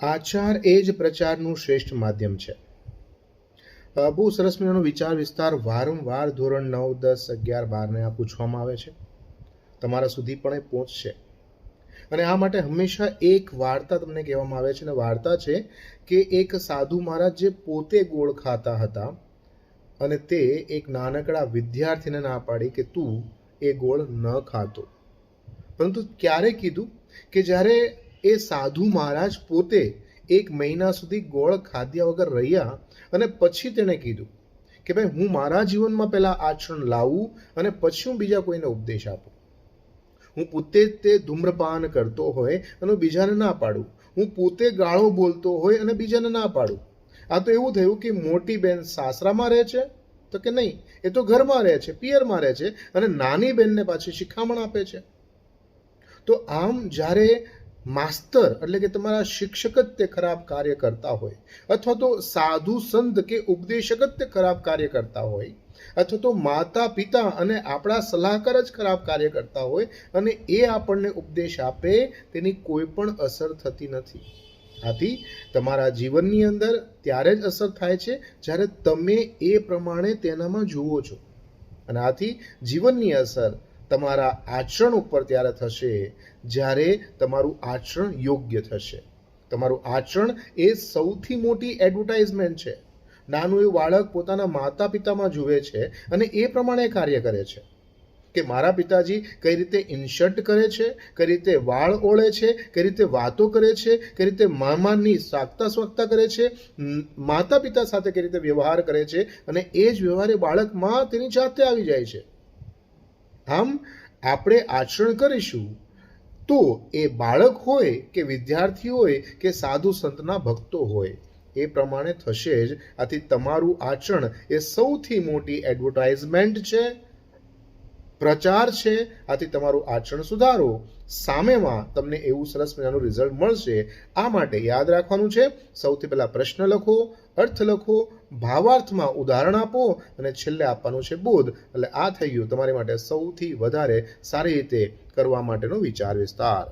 આચાર એ જ પ્રચારનું શ્રેષ્ઠ માધ્યમ છે. બહુ સરસ મજાનો વિચાર વિસ્તાર વારંવાર ધોરણ નવ, દસ, અગિયાર, બારને આ પૂછવામાં આવે છે. તમારા સુધી પણ એ પહોંચશે. અને આ માટે હંમેશા એક વાર્તા તમને કહેવામાં આવે છે અને વાર્તા છે કે એક સાધુ મહારાજ જે પોતે ગોળ ખાતા હતા અને તે એક નાનકડા વિદ્યાર્થીને ના પાડી કે તું એ ગોળ ન ખાતો. પરંતુ ક્યારે કીધું કે જ્યારે એ સાધુ મહારાજ પોતે એક મહિના સુધી ગોળ ખાધ્યા વગર રહ્યા અને પછી તેણે કીધું કે ભાઈ, હું મારા જીવનમાં પહેલાં આચરણ લાવું અને પછી હું બીજા કોઈને ઉપદેશ આપું. હું પોતે તે ધૂમ્રપાન કરતો હોય અને બીજાને ના પાડું. હું પોતે ગાળો બોલતો હોય અને બીજાને ના પાડું. આ તો એવું થયું કે મોટી બેન સાસરામાં રહે છે તો કે નહીં? એ તો ઘરમાં રહે છે, પિયરમાં રહે છે અને નાની બેનને પાછી શિખામણ આપે છે. તો આમ જ્યારે માસ્તર એટલે કે તમારા શિક્ષક જ તે ખરાબ કાર્ય કરતા હોય. અથવા તો સાધુ સંત કે ઉપદેશક જ તે ખરાબ કાર્ય કરતા હોય. અથવા તો માતા પિતા અને આપણા સલાહકાર જ ખરાબ કાર્ય કરતા હોય અને એ આપણને ઉપદેશ આપે તેની કોઈ પણ અસર થતી નથી. આથી તમારા જીવનની અંદર ત્યારે જ અસર થાય છે જ્યારે તમે એ પ્રમાણે તેનામાં જુઓ છો. અને આથી જીવનની અસર તમારા આચરણ ઉપર ત્યારે થશે જ્યારે તમારું આચરણ યોગ્ય થશે. તમારું આચરણ એ સૌથી મોટી એડવર્ટાઇઝમેન્ટ છે. નાનું એવું બાળક પોતાના માતા પિતામાં જુએ છે અને એ પ્રમાણે કાર્ય કરે છે. કે મારા પિતાજી કઈ રીતે ઇન્શર્ટ કરે છે, કઈ રીતે વાળ ઓળે છે, કઈ રીતે વાતો કરે છે, કઈ રીતે મામાની સાગતા સ્વાગતા કરે છે માતા પિતા સાથે કઈ રીતે વ્યવહાર કરે છે અને એ જ વ્યવહાર બાળકમાં તેની જાતે આવી જાય છે. આમ આપણે આચરણ કરીશું. તો એ બાળક હોય કે વિદ્યાર્થી હોય કે સાધુ સંતના ભક્તો હોય, એ પ્રમાણે થશે જ. આથી તમારું આચરણ એ સૌથી મોટી એડવર્ટાઇઝમેન્ટ છે, પ્રચાર છે. આથી તમારું આચરણ સુધારો. સામેમાં તમને એવું સરસ મજાનું રિઝલ્ટ મળશે. આ માટે યાદ રાખવાનું છે, સૌથી પહેલાં પ્રશ્ન લખો, અર્થ લખો ભાવાર્થમાં ઉદાહરણ આપો અને છેલ્લે આપવાનું છે બોધ. એટલે આ થઈ ગયું તમારી માટે સૌથી વધારે સારી રીતે કરવા માટેનો વિચાર વિસ્તાર.